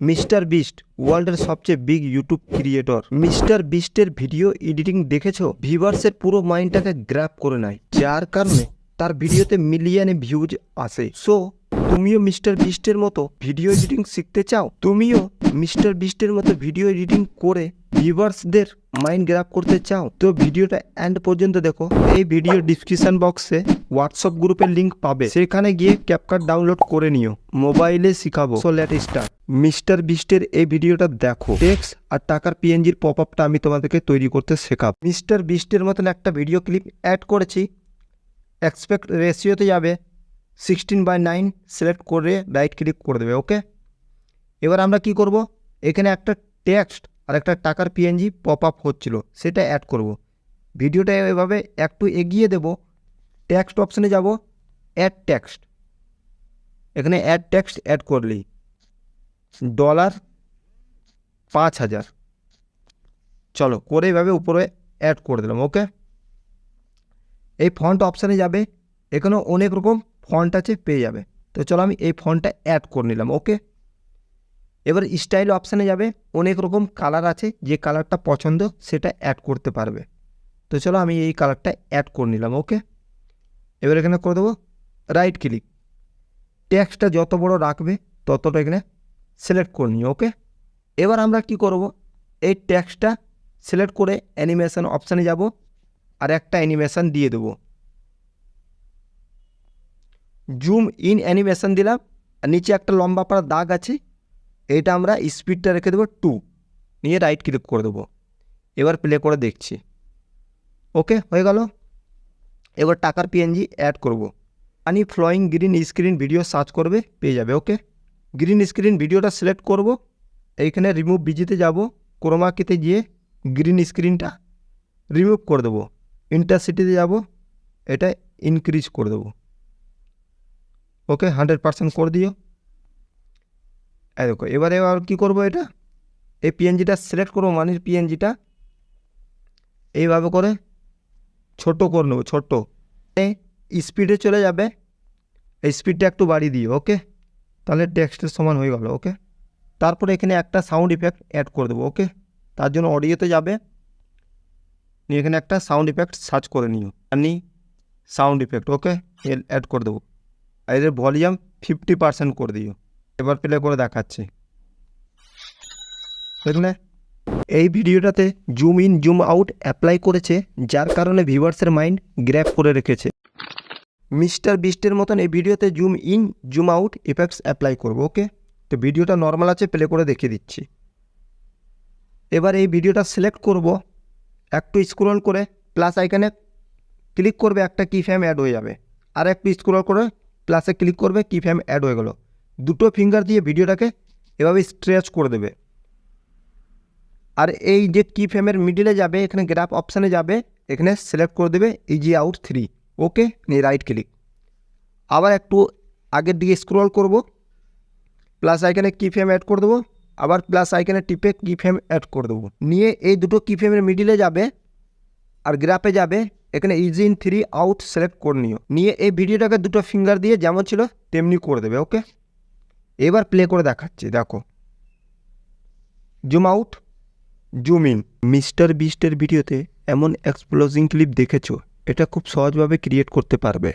Mister Beast, ওয়ার্ল্ডের সবচেয়ে big YouTube creator. Mister বিস্টের ভিডিও এডিটিং দেখেছ? ভিভার্সের পুরো মাইন্ডটাকে গ্র্যাপ করে নেয়, যার কারণে তার ভিডিওতে মিলিয়নে ভিউজ আসে। সো তুমিও মিস্টার বিস্টের মতো ভিডিও এডিটিং শিখতে চাও? তুমিও মিস্টার বিস্টের মতো ভিডিও এডিটিং করে ভিউয়ার্সদের মাইন্ড গ্র্যাপ করতে চাও? তো ভিডিওটা এন্ড পর্যন্ত দেখো। এই ভিডিও ডিসক্রিপশন বক্সে হোয়াটসঅ্যাপ গ্রুপের লিঙ্ক পাবে। সেখানে গিয়ে ক্যাপকাট ডাউনলোড করে নিও। মোবাইলে শিখাবো। সো লেট স্টার্ট মিস্টার বিস্টের এই ভিডিওটা দেখো। টেক্স আর টাকার পিএনজির পপ আপটা আমি তোমাদেরকে তৈরি করতে শেখাবো। মিস্টার বিস্টের মতন একটা ভিডিও ক্লিপ অ্যাড করেছি। এক্সপেক্ট রেশিওতে যাবে। সিক্সটিন বাই নাইন সিলেক্ট করে রাইট ক্লিক করে দেবে ওকে এবার আমরা কি করব? এখানে একটা টেক্সট আর একটা টাকার পিএনজি পপ আপ হচ্ছিল, সেটা অ্যাড করব। ভিডিওটা এভাবে একটু এগিয়ে দেব। টেক্সট অপশানে যাব। অ্যাড টেক্সট এখানে অ্যাড টেক্সট অ্যাড করলেই। ডলার পাঁচ হাজার। চলো, করে এভাবে উপরে অ্যাড করে দিলাম ওকে এই ফন্ট অপশানে যাবে, এখানেও অনেক রকম ফন্ট আছে, পেয়ে যাবে। তো চলো আমি এই ফন্টটা অ্যাড করে নিলাম ওকে এবার স্টাইল অপশানে যাবে, অনেক রকম কালার আছে, যে কালারটা পছন্দ সেটা অ্যাড করতে পারবে। তো চলো আমি এই কালারটা অ্যাড করে নিলাম ওকে এবার এখানে করে দেবো রাইট ক্লিক টেক্সটটা যত বড় রাখবে, ততটা এখানে সিলেক্ট করে নিই ওকে এবার আমরা কি করব? এই ট্যাক্সটা সিলেক্ট করে অ্যানিমেশন অপশানে যাব আর একটা অ্যানিমেশন দিয়ে দেবো। জুম ইন অ্যানিমেশন দিলাম, আর নিচে একটা লম্বা পাড়া দাগ আছে এইটা আমরা স্পিডটা রেখে দেবো টু নিয়ে রাইট ক্লিক করে দেবো। এবার প্লে করে দেখছি। ওকে হয়ে গেল। এবার টাকার পিএনজি অ্যাড করব। আনি flowing green screen video search করবে, পেয়ে যাবে ওকে গ্রিন স্ক্রিন ভিডিওটা সিলেক্ট করব। এইখানে রিমুভ বিজিতে যাব। ক্রোমাকিতে গিয়ে গ্রিন স্ক্রিনটা রিমুভ করে দেবো। ইন্টারসিটিতে যাব। এটা ইনক্রিজ করে দেবো। ওকে হান্ড্রেড পার্সেন্ট করে দিও। এই দেখো, এবারে আর কী করব এটা? এই পিএনজিটা সিলেক্ট করব মানির পিএনজিটা এইভাবে করে ছোট করে নেব, ছোটো। স্পিডে চলে যাবে। এই স্পিডটা একটু বাড়িয়ে দিও ওকে তাহলে টেক্সটের সমান হয়ে গেল ওকে তারপরে এখানে একটা সাউন্ড ইফেক্ট অ্যাড করে দেবো ওকে তার জন্য অডিওতে যাবে, নিয়ে এখানে একটা সাউন্ড ইফেক্ট সার্চ করে নিও আনি সাউন্ড ইফেক্ট ওকে অ্যাড করে দেবো এদের ভলিউম ফিফটি পার্সেন্ট করে দিও, এবার প্লে করে দেখাচ্ছি। দেখলে? এই ভিডিওটাতে zoom in zoom out apply করেছে, যার কারণে ভিউয়ার্সের মাইন্ড গ্র্যাপ করে রেখেছে। মিস্টার বিস্টের মতন এই ভিডিওতে zoom in, zoom out, effects apply করব, ওকে? তো ভিডিওটা নর্মাল আছে, প্লে করে দেখিয়ে দিচ্ছি। এবার এই ভিডিওটা সিলেক্ট করব, একটু স্ক্রল করে, প্লাস আইকানে ক্লিক করবে, একটা কি ফ্যাম অ্যাড হয়ে যাবে। আর একটু স্ক্রল করে, প্লাসে ক্লিক করবে কি ফ্যাম অ্যাড হয়ে গেল। দুটো ফিঙ্গার দিয়ে ভিডিওটাকে এভাবে স্ট্রেচ করে দেবে। আর এই যে কি ফ্যামের মিডিলে যাবে, এখানে গ্রাফ অপশানে যাবে, এখানে সিলেক্ট করে দেবে ইজি আউট থ্রি ওকে নিয়ে রাইট ক্লিক আবার একটু আগের দিকে স্ক্রল করব। প্লাস আইকানে কি ফ্রেম অ্যাড করে দেবো। আবার প্লাস আইকানে টিপে কি ফ্রেম অ্যাড করে দেবো। নিয়ে এই দুটো কি ফ্রেমের মিডিলে যাবে আর গ্রাফে যাবে। এখানে easy in three out select করে নিও। নিয়ে এই ভিডিওটাকে দুটো ফিঙ্গার দিয়ে যেমন ছিল তেমনি করে দেবে ওকে এবার প্লে করে দেখাচ্ছি, দেখো। Zoom out zoom in Mister বিস্টের ভিডিওতে এমন এক্সপ্লোজিং ক্লিপ দেখেছ? এটা খুব সহজভাবে ক্রিয়েট করতে পারবে।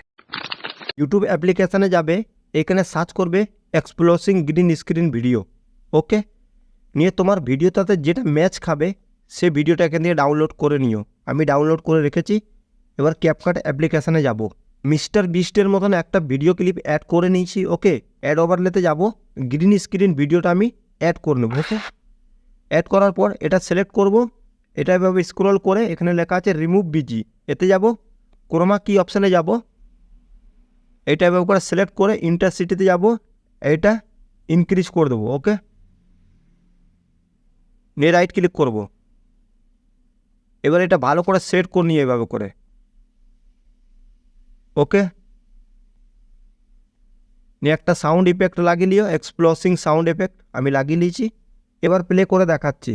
ইউটিউব অ্যাপ্লিকেশানে যাবে, এখানে সার্চ করবে exploding green screen video okay নিয়ে তোমার ভিডিওটাতে যেটা ম্যাচ খাবে, সে ভিডিওটা এখান থেকে ডাউনলোড করে নিও। আমি ডাউনলোড করে রেখেছি, এবার ক্যাপকাট অ্যাপ্লিকেশানে যাব। মিস্টার বিস্টের মতন একটা ভিডিও ক্লিপ অ্যাড করে নিয়েছি ওকে অ্যাড ওভারলেতে যাব গ্রিন স্ক্রিন ভিডিওটা আমি অ্যাড করে নেব ওকে অ্যাড করার পর এটা সিলেক্ট করব, এটা এভাবে স্ক্রল করে এখানে লেখা আছে রিমুভ বিজি এতে যাব ক্রোমা কি অপশানে যাব। এটা এভাবে করে সিলেক্ট করে ইন্টারসিটিতে যাব। এটা ইনক্রিজ করে দেবো ওকে নিয়ে রাইট ক্লিক করব। এবার এটা ভালো করে সেট করে নিয়ে এভাবে করে। ওকে নিয়ে একটা সাউন্ড ইফেক্ট লাগিয়ে নিও এক্সপ্লোসিং সাউন্ড এফেক্ট আমি লাগিয়ে নিয়েছি। এবার প্লে করে দেখাচ্ছি।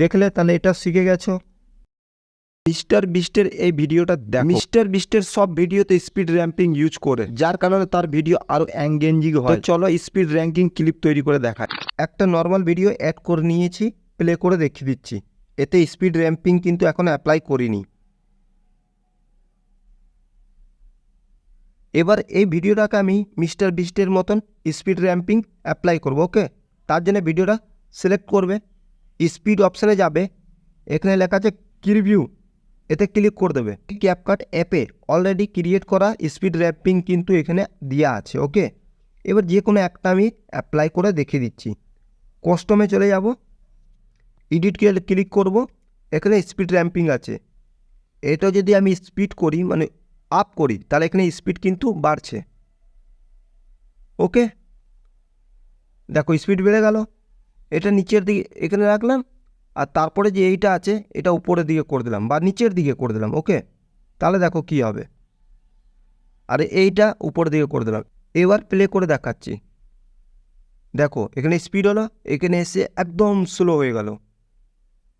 দেখলে তাহলে এটা শিখে গেছো? মিস্টার বিস্টের এই ভিডিওটা দেখ। মিস্টার বিস্টের সব ভিডিওতে স্পিড র্যাম্পিং ইউজ করে। যার কারণে তার ভিডিও আরও অ্যাঙ্গেঞ্জিং হয়। চলো স্পিড র্যাঙ্কিং ক্লিপ তৈরি করে দেখায় একটা নর্মাল ভিডিও অ্যাড করে নিয়েছি প্লে করে দেখিয়ে দিচ্ছি। এতে স্পিড র্যাম্পিং কিন্তু এখনও অ্যাপ্লাই করিনি। এবার এই ভিডিওটাকে আমি মিস্টার বিস্টের মতন স্পিড র্যাম্পিং অ্যাপ্লাই করব, ওকে? তার জন্য ভিডিওটা সিলেক্ট করবে, স্পিড অপশানে যাবে, এখানে লেখা আছে কিরভিউ, এতে ক্লিক করে দেবে। ক্যাপকাট অ্যাপে অলরেডি ক্রিয়েট করা স্পিড র্যাম্পিং কিন্তু এখানে দেওয়া আছে, ওকে? এবার যে কোনো একটা আমি অ্যাপ্লাই করে দেখিয়ে দিচ্ছি। কস্টমে চলে যাব এডিট ক্লিক করব, এখানে স্পিড র্যাম্পিং আছে। এটা যদি আমি স্পিড করি মানে আপ করি, তাহলে এখানে স্পিড কিন্তু বাড়ছে। ওকে দেখো স্পিড বেড়ে গেল। এটা নিচের দিকে এখানে রাখলাম, আর তারপরে যে এইটা আছে, এটা উপরের দিকে করে দিলাম, বা নিচের দিকে করে দিলাম ওকে তাহলে দেখো কি হবে। আর এইটা উপরের দিকে করে দিলাম। এবার প্লে করে দেখাচ্ছি। দেখো, এখানে স্পিড হলো, এখানে এসে একদম স্লো হয়ে গেল।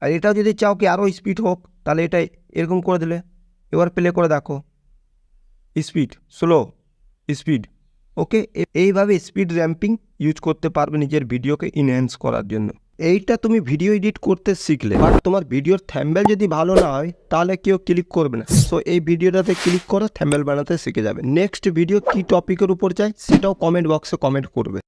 আর এটা যদি চাও কি আরও স্পিড হোক, তাহলে এটা এরকম করে দিলে। এবার প্লে করে দেখো। স্পিড স্লো স্পিড ওকে এইভাবে স্পিড র্যাম্পিং ইউজ করতে পারবে নিজের ভিডিওকে ইনহ্যান্স করার জন্য। এইটা তুমি ভিডিও এডিট করতে শিখলে বাট তোমার ভিডিওর থ্যাম্বেল যদি ভালো না হয়, তাহলে কেউ ক্লিক করবে না। সো এই ভিডিওটাতে ক্লিক করে থ্যাম্বেল বানাতে শিখে যাবে। নেক্সট ভিডিও কি টপিকের উপর চাই সেটাও কমেন্ট বক্সে কমেন্ট করবে।